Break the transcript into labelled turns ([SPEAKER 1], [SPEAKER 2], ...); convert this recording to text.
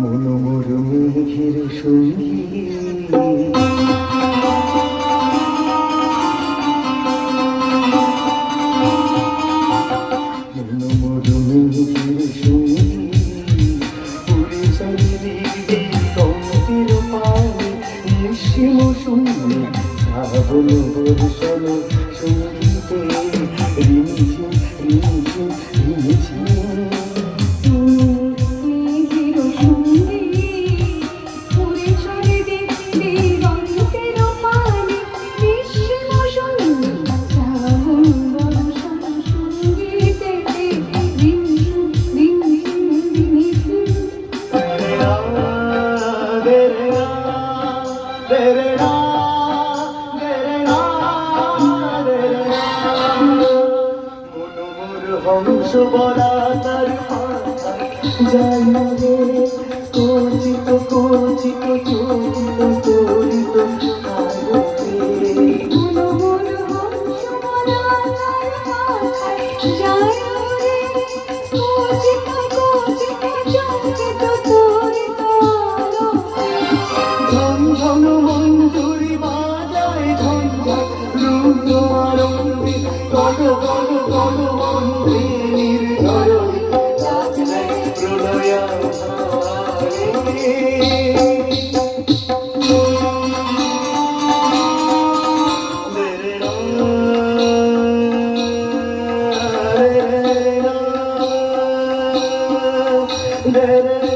[SPEAKER 1] মনোমর মেঘের সঙ্গী মনোমর মেঘের সঙ্গী পুরী চারিদিকে কমতির পানি নিঃসীম সঙ্গীতে রিমঝিম রিমঝিম রিমঝিম
[SPEAKER 2] মেঘের
[SPEAKER 1] হংস বলা তার যাই রে কচিত কচিত কচিত করিত আলোকে
[SPEAKER 2] মনোমর হংস বলা তার
[SPEAKER 1] Let